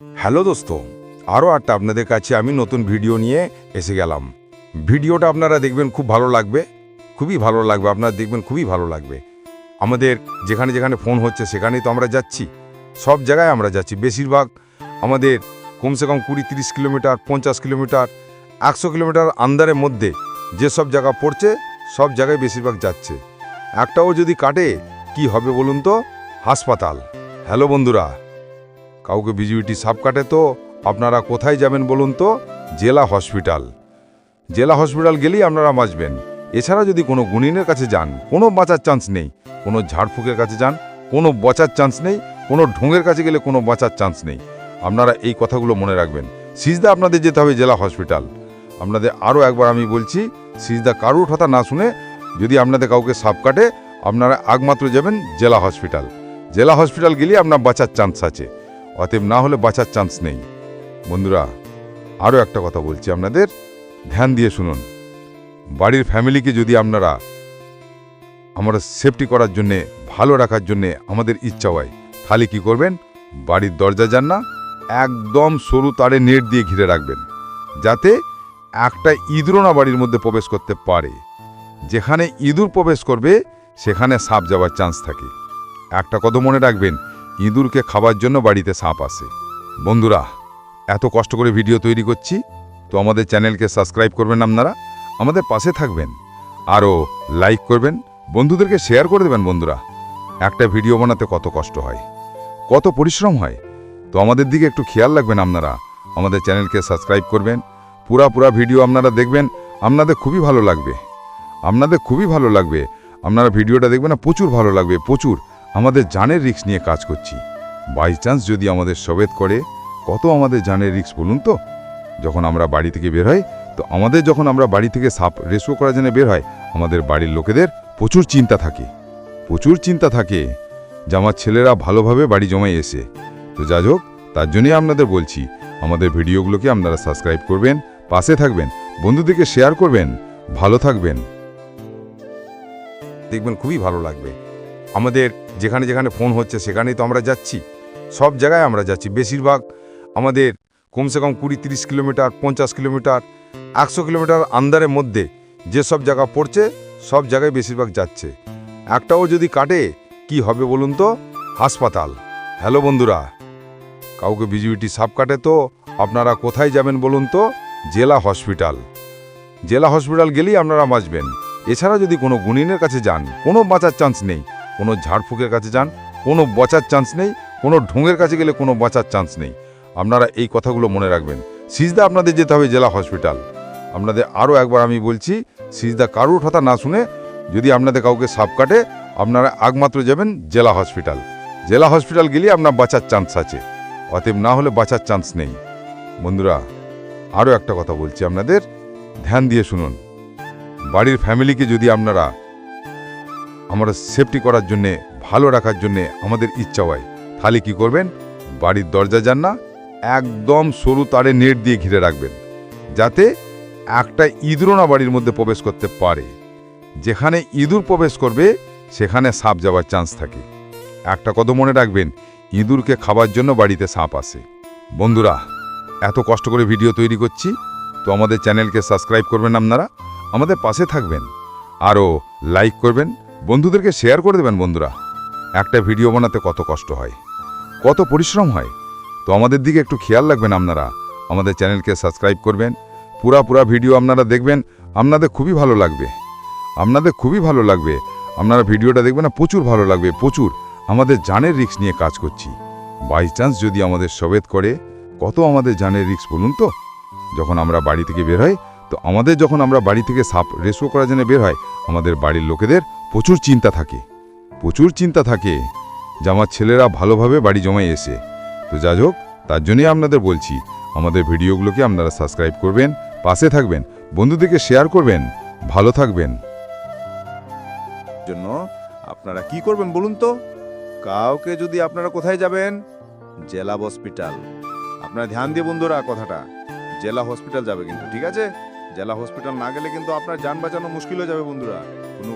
Hello দোস্ত আরও একটা আপনাদের কাছে আমি নতুন ভিডিও নিয়ে এসে গেলাম। ভিডিওটা আপনারা দেখবেন খুব ভালো লাগবে, খুবই ভালো লাগবে, আপনারা দেখবেন খুবই ভালো লাগবে। আমাদের যেখানে যেখানে ফোন হচ্ছে সেখানেই তো আমরা যাচ্ছি, সব জায়গায় আমরা যাচ্ছি। বেশিরভাগ আমাদের কমসে কম কুড়ি তিরিশ কিলোমিটার, পঞ্চাশ কিলোমিটার, একশো কিলোমিটার আন্দারের মধ্যে যেসব জায়গা পড়ছে, সব জায়গায় বেশিরভাগ যাচ্ছে। একটাও যদি কাটে, কি হবে বলুন তো? হাসপাতাল। হ্যালো বন্ধুরা। কাউকে বিজিবিটি সাপ কাটে তো? আপনারা কোথায় যাবেন বলুন তো? জেলা হসপিটাল। জেলা হসপিটাল গেলেই আপনারা বাঁচবেন। এছাড়া যদি কোনো গুণিনের কাছে যান, কোনো বাঁচার চান্স নেই। কোনো ঝাড়ফুঁকের কাছে যান, কোনো বাঁচার চান্স নেই। কোনো ঢোঙের কাছে গেলে কোনো বাঁচার চান্স নেই। আপনারা এই কথাগুলো মনে রাখবেন। সিজদা আপনাদের যেতে হবে জেলা হসপিটাল। আপনাদের আরও একবার আমি বলছি, সিজদা কারুর কথা না শুনে যদি আপনাদের কাউকে সাপ কাটে, আপনারা আগমাত্র যাবেন জেলা হসপিটাল। জেলা হসপিটাল গেলেই আপনার বাঁচার চান্স আছে। অতএব না হলে বাঁচার চান্স নেই। বন্ধুরা আরও একটা কথা বলছি আপনাদের। ধ্যান দিয়ে শুনুন। বাড়ির ফ্যামিলিকে যদি আপনারা আমরা সেফটি করার জন্যে, ভালো রাখার জন্যে আমাদের ইচ্ছা হয়, তাহলে কি করবেন? বাড়ির দরজা যান না একদম সরু তারে নেট দিয়ে ঘিরে রাখবেন। যাতে একটা ইঁদুরও না বাড়ির মধ্যে প্রবেশ করতে পারে। যেখানে ইঁদুর প্রবেশ করবে, সেখানে সাপ যাওয়ার চান্স থাকে। একটা কথা মনে রাখবেন ইঁদুরকে খাবার জন্য বাড়িতে সাপ আসে। বন্ধুরা, এত কষ্ট করে ভিডিও তৈরি করছি, তো আমাদের চ্যানেলকে সাবস্ক্রাইব করবেন আপনারা, আমাদের পাশে থাকবেন। আরও লাইক করবেন, বন্ধুদেরকে শেয়ার করে দেবেন বন্ধুরা। একটা ভিডিও বানাতে কত কষ্ট হয়, কত পরিশ্রম হয়। তো আমাদের দিকে একটু খেয়াল রাখবেন আপনারা, আমাদের চ্যানেলকে সাবস্ক্রাইব করবেন, পুরা পুরা ভিডিও আপনারা দেখবেন, আপনাদের খুবই ভালো লাগবে। আপনাদের খুবই ভালো লাগবে, আপনারা ভিডিওটা দেখবেন না, প্রচুর ভালো লাগবে, প্রচুর। আমাদের জানের রিক্স নিয়ে কাজ করছি। বাই চান্স যদি আমাদের সবেত করে, কত আমাদের জানের রিক্স বলুন তো? যখন আমরা বাড়ি থেকে বের হই তো আমাদের যখন আমরা বাড়ি থেকে সাপ রেস্কিউ করার জন্য বের হয়, আমাদের বাড়ির লোকেদের প্রচুর চিন্তা থাকে। প্রচুর চিন্তা থাকে যে আমার ছেলেরা ভালোভাবে বাড়ি জমায় এসে। তো যা হোক, তার জন্যই আপনাদের বলছি, আমাদের ভিডিওগুলোকে আপনারা সাবস্ক্রাইব করবেন, পাশে থাকবেন, বন্ধুদেরকে শেয়ার করবেন, ভালো থাকবেন। দেখবেন খুবই ভালো লাগবে। আমাদের যেখানে যেখানে ফোন হচ্ছে সেখানেই তো আমরা যাচ্ছি। সব জায়গায় আমরা যাচ্ছি। বেশিরভাগ আমাদের কমসে কম কুড়ি তিরিশ কিলোমিটার, পঞ্চাশ কিলোমিটার, একশো কিলোমিটার আন্দারের মধ্যে যেসব জায়গা পড়ছে, সব জায়গায় বেশিরভাগ যাচ্ছে। একটাও যদি কাটে, কি হবে বলুন তো? হাসপাতাল। হ্যালো বন্ধুরা, কাউকে বিজিবিটি সাপ কাটে তো আপনারা কোথায় যাবেন বলুন তো? জেলা হসপিটাল। জেলা হসপিটাল গেলেই আপনারা বাঁচবেন। এছাড়া যদি কোনো গুণিনের কাছে যান, কোনো বাঁচার চান্স নেই। কোনো ঝাড়ফুঁকের কাছে যান, কোনো বাঁচার চান্স নেই, কোনো ঢোঙের কাছে গেলে কোনো বাঁচার চান্স নেই। আপনারা এই কথাগুলো মনে রাখবেন। সিজদা আপনাদের যেতে হবে জেলা হসপিটাল আপনাদের আরও একবার আমি বলছি, সিজদা কারুর কথা না শুনে যদি আপনাদের কাউকে সাপ কাটে, আপনারা আগমাত্র যাবেন জেলা হসপিটাল জেলা হসপিটাল গেলেই আপনার বাঁচার চান্স আছে। অতএব না হলে বাঁচার চান্স নেই। বন্ধুরা, আরও একটা কথা বলছি আপনাদের। ধ্যান দিয়ে শুনুন। বাড়ির ফ্যামিলিকে যদি আপনারা আমরা সেফটি করার জন্যে, ভালো রাখার জন্যে আমাদের ইচ্ছা হয়। তাহলে কি করবেন? বাড়ির দরজা যান না একদম সরু তারে নেট দিয়ে ঘিরে রাখবেন। যাতে একটা ইঁদুরও না বাড়ির মধ্যে প্রবেশ করতে পারে। যেখানে ইঁদুর প্রবেশ করবে, সেখানে সাপ যাওয়ার চান্স থাকে। একটা কথা মনে রাখবেন, ইঁদুরকে খাবার জন্য বাড়িতে সাপ আসে। বন্ধুরা, এত কষ্ট করে ভিডিও তৈরি করছি, তো আমাদের চ্যানেলকে সাবস্ক্রাইব করবেন আপনারা। আমাদের পাশে থাকবেন। আরও লাইক করবেন বন্ধুদেরকে শেয়ার করে দেবেন বন্ধুরা। একটা ভিডিও বানাতে কত কষ্ট হয়। কত পরিশ্রম হয়। তো আমাদের দিকে একটু খেয়াল রাখবেন আপনারা। আমাদের চ্যানেলকে সাবস্ক্রাইব করবেন। পুরা পুরা ভিডিও আপনারা দেখবেন। আপনাদের খুবই ভালো লাগবে। আপনাদের খুবই ভালো লাগবে। আপনারা ভিডিওটা দেখবেন না, প্রচুর ভালো লাগবে, প্রচুর। আমাদের জানের রিক্স নিয়ে কাজ করছি। বাই চান্স যদি আমাদের সবেত করে, কত আমাদের জানের রিক্স বলুন তো? যখন আমরা বাড়ি থেকে বের হই তো আমাদের যখন আমরা বাড়ি থেকে সাপ রেস্কিউ করার জন্য বের হয়, আমাদের বাড়ির লোকেদের প্রচুর চিন্তা থাকে। প্রচুর চিন্তা থাকে যে আমার ছেলেরা ভালোভাবে বাড়ি জমায় এসে। তো যা হোক, তার জন্যই আপনাদের বলছি, আমাদের ভিডিওগুলোকে আপনারা সাবস্ক্রাইব করবেন, পাশে থাকবেন, বন্ধুদেরকে শেয়ার করবেন, ভালো থাকবেন। জন্য আপনারা কি করবেন বলুন তো? কাউকে যদি আপনারা কোথায় যাবেন? জেলা হসপিটাল আপনারা ধ্যান দিয়ে বন্ধুরা কথাটা, জেলা হসপিটাল যাবে কিন্তু, ঠিক আছে? জেলা হসপিটাল না গেলে কিন্তু আপনার যান বাঁচানো মুশকিল হয়ে যাবে বন্ধুরা। কোনো